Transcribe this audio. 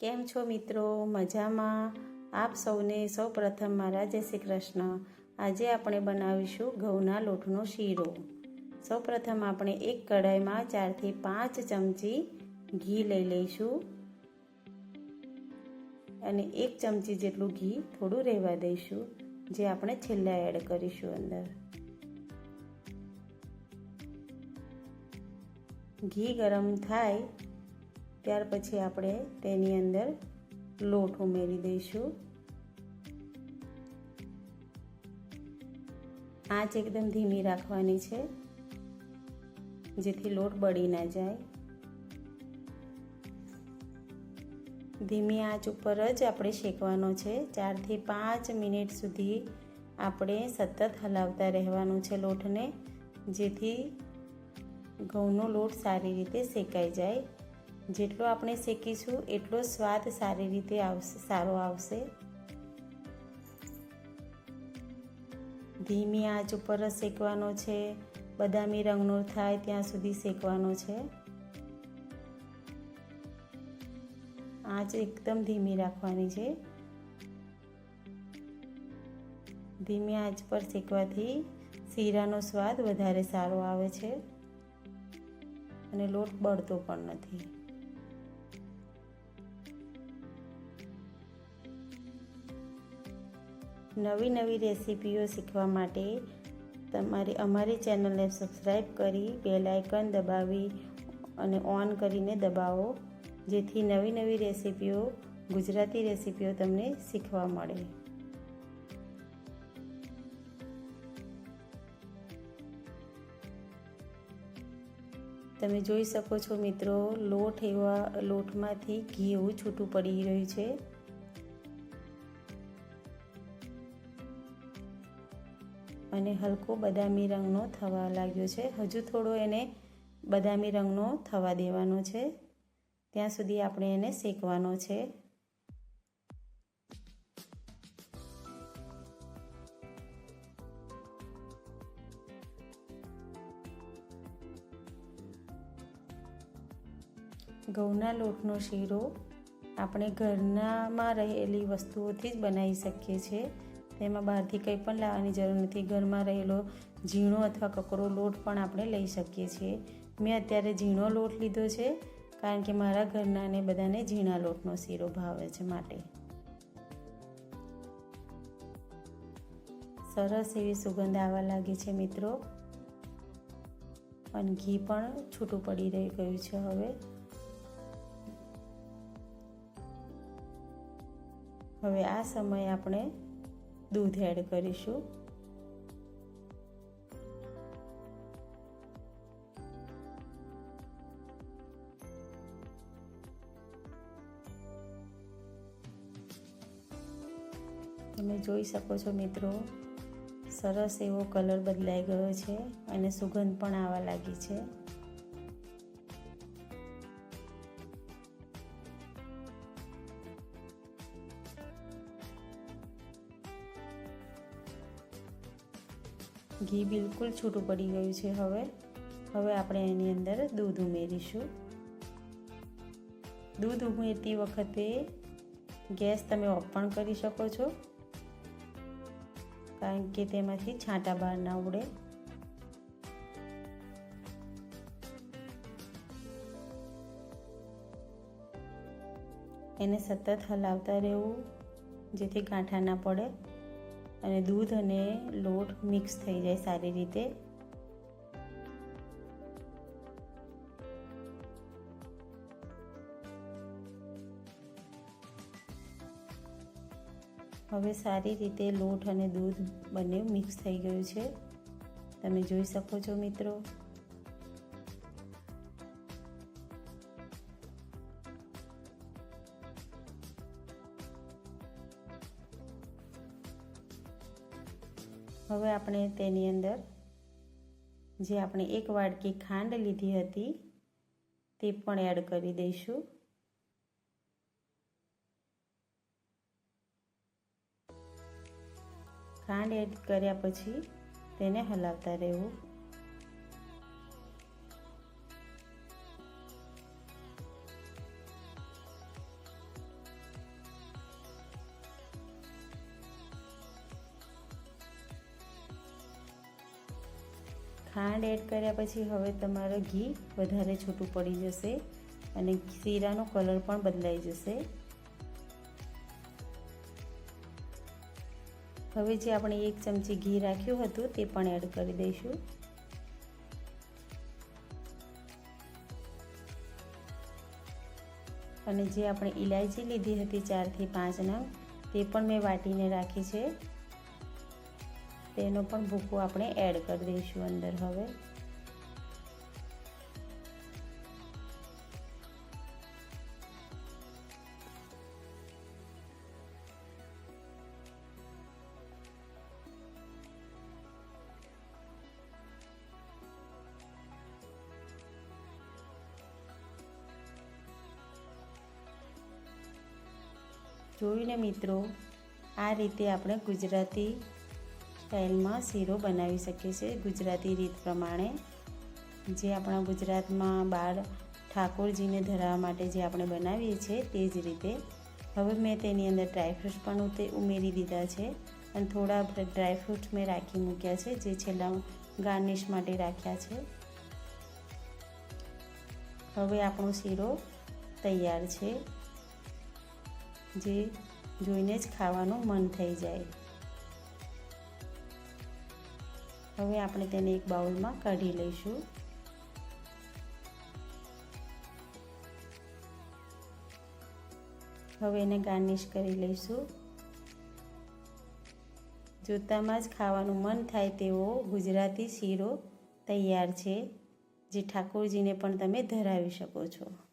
કેમ છો મિત્રો? મજામાં? આપ સૌને સૌ પ્રથમ મારા જય શ્રી કૃષ્ણ. આજે આપણે બનાવીશું ઘઉંના લોટનો શીરો. સૌ પ્રથમ આપણે એક કઢાઈમાં ચારથી પાંચ ચમચી ઘી લઈ લઈશું. અને એક ચમચી જેટલું ઘી થોડું રહેવા દઈશું, જે આપણે છેલ્લા એડ કરીશું અંદર. ઘી ગરમ થાય ત્યાર પછી આપણે તેની અંદર લોટ ઉમેરી દઈશું. આંચ એકદમ ધીમી રાખવાની છે, જેથી લોટ બળી ના જાય. ધીમી આંચ ઉપર જ આપણે શેકવાનો છે. ચારથી પાંચ મિનિટ સુધી આપણે સતત હલાવતા રહેવાનું છે લોટને, જેથી ઘઉંનો લોટ સારી રીતે શેકાઈ જાય. જેટલો આપણે શેકીશું, એટલો સ્વાદ સારી રીતે આવશે, સારો આવશે. ધીમી આંચ ઉપર શેકવાનો છે, બદામી રંગનો થાય ત્યાં સુધી શેકવાનો છે. આંચ એકદમ ધીમી રાખવાની છે. ધીમી આંચ પર શેકવાથી શીરાનો સ્વાદ વધારે સારો આવે છે. અને લોટ બળતો પણ નથી. નવી નવી રેસીપીઓ શીખવા માટે તમારી અમારી ચેનલને સબસ્ક્રાઈબ કરી બેલ દબાવી અને ઓન કરીને દબાવો, જેથી નવી નવી રેસીપીઓ, ગુજરાતી રેસીપીઓ તમને શીખવા મળે. તમે જોઈ શકો છો મિત્રો, લોટ એવા લોટમાંથી ઘી એવું છૂટું પડી રહ્યું છે. અને હલકો બદામી રંગનો થવા લાગ્યો છે. હજુ થોડો એને બદામી રંગનો થવા દેવાનો છે. ત્યાં સુધી આપણે એને શેકવાનો છે. ઘઉંના લોટનો શીરો આપણે ઘરનામાં રહેલી વસ્તુઓથી જ બનાવી શકીએ છીએ. તેમાં બહારથી કંઈ પણ લાવવાની જરૂર નથી. ઘરમાં રહેલો ઝીણો અથવા કકરો લોટ પણ આપણે લઈ શકીએ છીએ. મેં અત્યારે ઝીણો લોટ લીધો છે, કારણ કે મારા ઘરનાને બધાને ઝીણા લોટનો શીરો ભાવે છે માટે. સરસ એવી સુગંધ આવવા લાગી છે મિત્રો. અને ઘી પણ છૂટું પડી રહી ગયું છે હવે. હવે આ સમયે આપણે દૂધ એડ કરીશું. તમે જોઈ શકો છો મિત્રો, સરસ એવો કલર બદલાઈ ગયો છે અને સુગંધ પણ આવવા લાગી છે. ઘી બિલકુલ છૂટું પડી ગયું છે હવે. હવે આપણે એની અંદર દૂધ ઉમેરીશું. દૂધ ઉમેરતી વખતે ગેસ તમે ઓફ પણ કરી શકો છો. કારણ કે તેમાંથી છાંટા બહાર ના ઉડે. એને સતત હલાવતા રહેવું, જેથી ગાંઠા ના પડે. અને દૂધ અને લોટ મિક્સ થઈ જાય સારી રીતે. હવે સારી રીતે લોટ અને દૂધ બંને મિક્સ થઈ ગયું છે. તમે જોઈ શકો છો મિત્રો. હવે આપણે તેની અંદર જે આપણે એક વાડકી ખાંડ લીધી હતી, તે પણ એડ કરી દઈશું. ખાંડ એડ કર્યા પછી તેને હલાવતા રહેવું. ખાંડ એડ કર્યા પછી હવે તમારો ઘી વધારે છૂટું પડી જશે અને શીરાનો કલર પણ બદલાઈ જશે. હવે જે આપણે એક ચમચી ઘી રાખ્યું હતું તે પણ એડ કરી દઈશું. અને જે આપણે ઇલાયચી લીધી હતી ચારથી પાંચ નંગ, તે પણ મેં વાટીને રાખી છે. તેનો પણ ભૂકો આપણે એડ કરી દઈશું અંદર હવે. જોઈને મિત્રો, આ રીતે આપણે ગુજરાતી સ્ટાઇલમાં શીરો બનાવી શકીએ છીએ ગુજરાતી રીત પ્રમાણે. જે આપણા ગુજરાતમાં બાળ ઠાકોરજીને ધરાવવા માટે જે આપણે બનાવીએ છીએ તે જ રીતે. હવે મેં તેની અંદર ડ્રાયફ્રૂટ્સ પણ ઉમેરી દીધા છે અને થોડા ડ્રાયફ્રૂટ્સ મેં રાખી મૂક્યા છે, જે છેલ્લા ગાર્નિશ માટે રાખ્યા છે. હવે આપણો શીરો તૈયાર છે. જે જોઈને જ ખાવાનું મન થઈ જાય. હવે આપણે તેને એક બાઉલમાં કાઢી લઈશું. હવે એને ગાર્નિશ કરી લઈશું. જોતામાં જ ખાવાનું મન થાય તેવો ગુજરાતી શીરો તૈયાર છે, જે ઠાકોરજીને પણ તમે ધરાવી શકો છો.